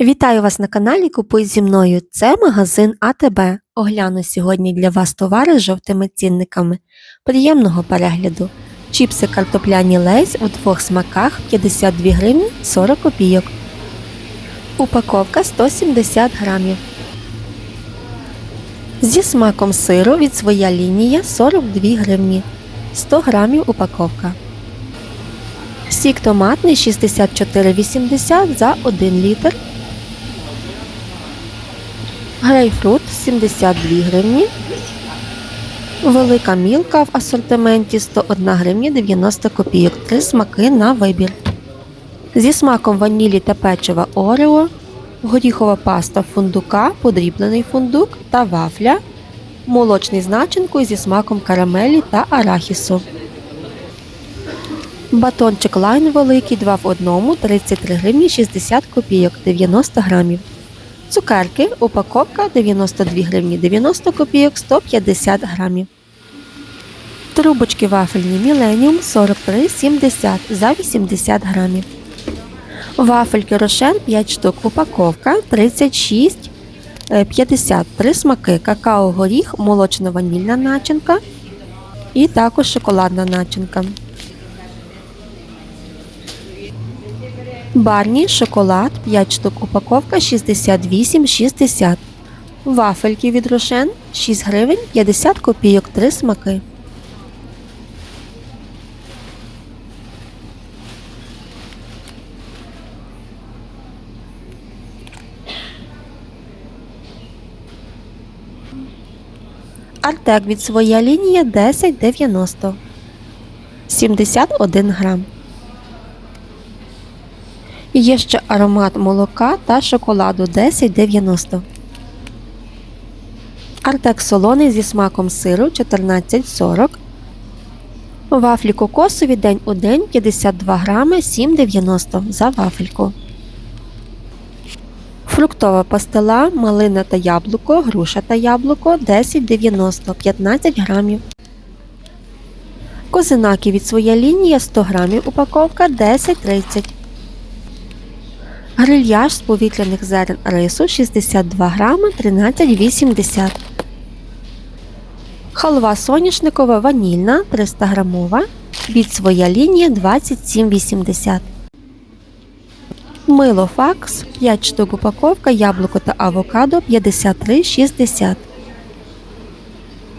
Вітаю вас на каналі Купуй зі мною. Це магазин АТБ. Огляну сьогодні для вас товари з жовтими цінниками. Приємного перегляду. Чіпси картопляні лейс у двох смаках 52 гривні 40 копійок. Упаковка 170 грамів. Зі смаком сиру від своя лінія 42 гривні. 100 грамів упаковка. Сік томатний 64,80 за 1 літр. Грейпфрут 72 гривні. Велика мілка в асортименті 101 гривня 90 копійок. Три смаки на вибір. Зі смаком ванілі та печива Орео, горіхова паста фундука, подріблений фундук та вафля, молочний з начинкою зі смаком карамелі та арахісу. Батончик лайн великий 2 в 1, 33 гривні 60 копійок 90 грамів. Цукерки, упаковка 92 гривні 90 копійок 150 грамів. Трубочки вафельні Міленіум 43,70 за 80 грамів. Вафельки Рошен 5 штук. Упаковка 36,50 Три смаки. Какао горіх, молочно-ванільна начинка і також шоколадна начинка. Барні шоколад 5 штук упаковка 68,60. Вафельки від Рошен 6 гривень 50 копійок 3 смаки. Артек від своя лінія 10,90 71 грам. Є ще аромат молока та шоколаду 10,90. Артек солоний зі смаком сиру 14,40. Вафлі кокосові день у день 52 грами 7,90 за вафельку. Фруктова пастила, малина та яблуко, груша та яблуко 10,90 15 грамів. Козинаки від своя лінія 100 грамів упаковка 10,30 Грильяж з повітряних зерен рису 62 грами 13,80 Халва соняшникова ванільна 300 грамова. Від своя лінія 27,80 Мило факс 5 штук упаковка яблуко та авокадо 53,60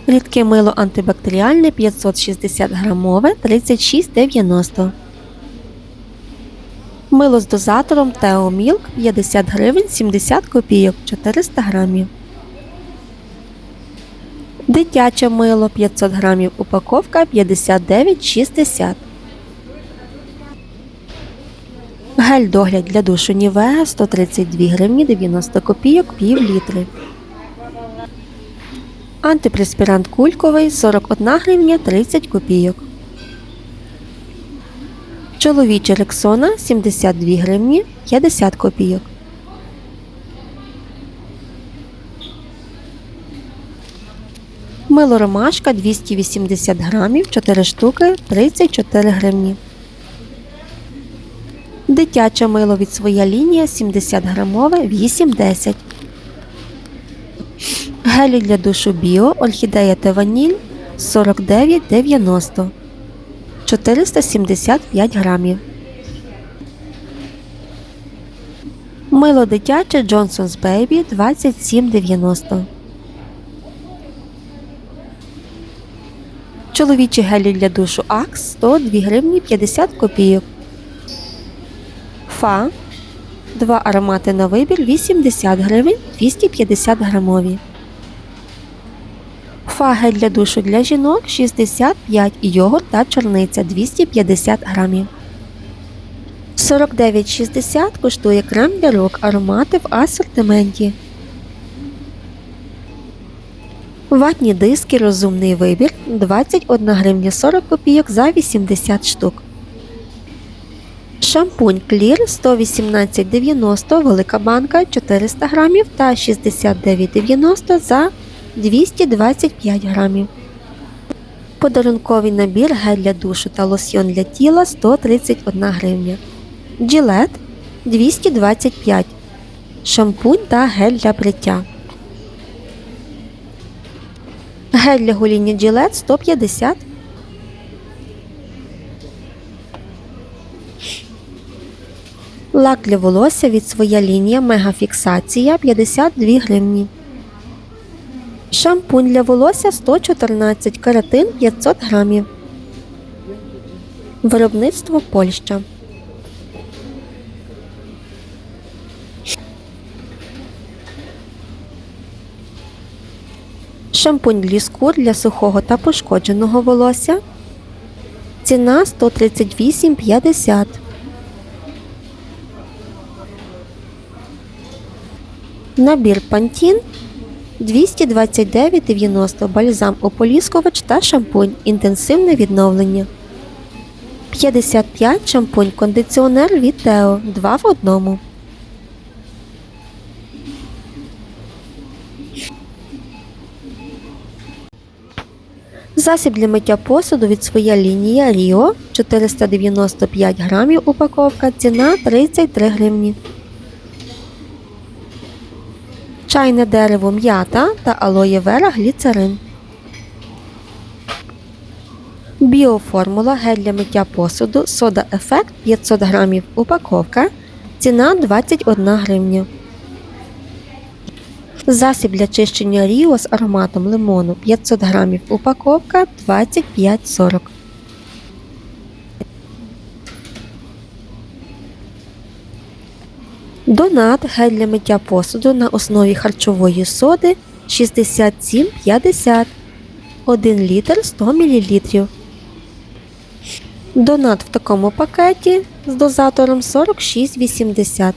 Рідке мило антибактеріальне 560 грамове 36,90 Мило з дозатором Тео Мілк 50 гривень 70 копійок 400 грамів. Дитяче мило 500 грамів упаковка 59,60. Гель догляд для душу Нівеа 132 гривні 90 копійок пів літри. Антипреспірант кульковий 41 гривня 30 копійок. Чоловіча рексона 72 гривні 50 копійок. Мило ромашка 280 грамів 4 штуки 34 гривні. Дитяче мило від своя лінія 70 грамове 8,10. Гелі для душу біо орхідея та ваніль 49,90 475 грамів. Мило дитяче Johnson's Baby 27,90. Чоловічі гелі для душу Axe 102 гривні 50 копійок. Фа. Два аромати на вибір 80 гривень 250 грамові. Фа для душу для жінок 65 і йогурт та чорниця 250 грамів. 49,60 коштує крем для рук аромати в асортименті. Ватні диски розумний вибір 21 гривня 40 копійок за 80 штук. Шампунь Клір 118,90 велика банка 400 грамів та 69,90 за 225 грамів. Подарунковий набір гель для душу та лосьйон для тіла 131 гривня. Джилет 225 шампунь та гель для бриття. Гель для гоління Gillette 150 Лак для волосся від своя лінія Мегафіксація 52 гривні. Шампунь для волосся 114, кератин 500 грамів. Виробництво Польща. Шампунь Ліскур для сухого та пошкодженого волосся. Ціна 138,50. Набір Пантін 229,90 бальзам ополіскувач та шампунь. Інтенсивне відновлення. 55 шампунь кондиціонер від Тео 2 в одному. Засіб для миття посуду від своя лінія Ріо 495 грамів упаковка. Ціна 33 гривні. Чайне дерево м'ята та алоє вера гліцерин. Біоформула гель для миття посуду сода ефект 500 грамів упаковка. Ціна 21 гривня. Засіб для чищення Ріо з ароматом лимону 500 грамів упаковка 25,40. Донат гель для миття посуду на основі харчової соди 67,50 1 літр 100 мл. Донат в такому пакеті з дозатором 46,80.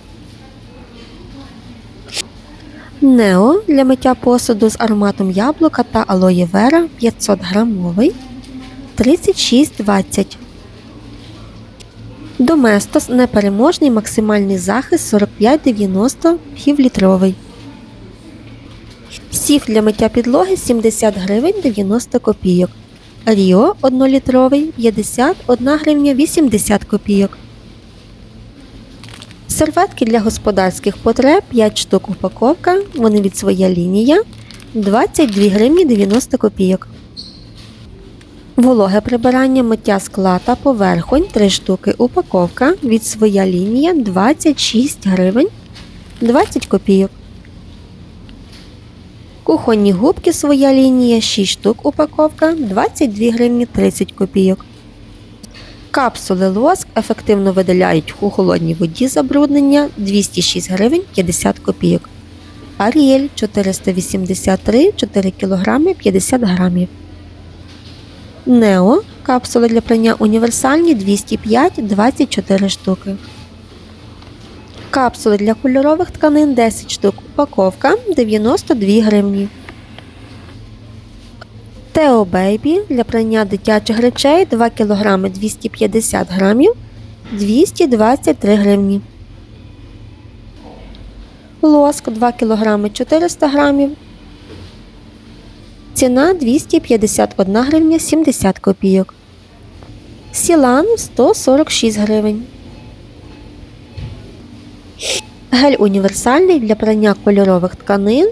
Нео для миття посуду з ароматом яблука та алоє вера 500 грамовий 36,20. Доместос непереможний максимальний захист 45,90 півлітровий. Сіф для миття підлоги 70 гривень 90 копійок. Ріо 1-літровий 51 гривня 80 копійок. Серветки для господарських потреб 5 штук упаковка. Вони від своя лінія 22 гривні 90 копійок. Вологе прибирання миття скла та поверхонь 3 штуки упаковка від своя лінія 26 гривень 20 копійок. Кухонні губки своя лінія 6 штук упаковка 22 гривні 30 копійок. Капсули лоск ефективно видаляють у холодній воді забруднення 206 гривень 50 копійок. Аріель 483 4 кг 50 грамів. Нео капсули для прання універсальні 205 24 штуки. Капсули для кольорових тканин 10 штук. Упаковка 92 гривні. Тео Бейбі для прання дитячих речей 2 кг 250 грамів 223 гривні. Лоск 2 кг 400 грамів. Ціна 251 гривня 70 копійок. Сілан 146 гривень. Гель універсальний для прання кольорових тканин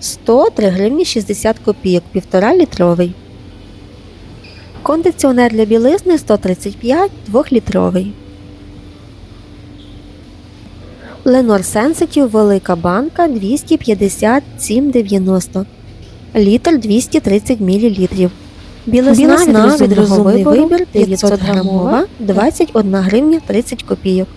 103 гривні 60 копійок, 1,5 літровий. Кондиціонер для білизни 135 2-літровий. Ленор Sensitive велика банка 257,90 літр 230 мл. Білизна, від розумний вибір вибір 500 грамова 21 гривня 30 копійок.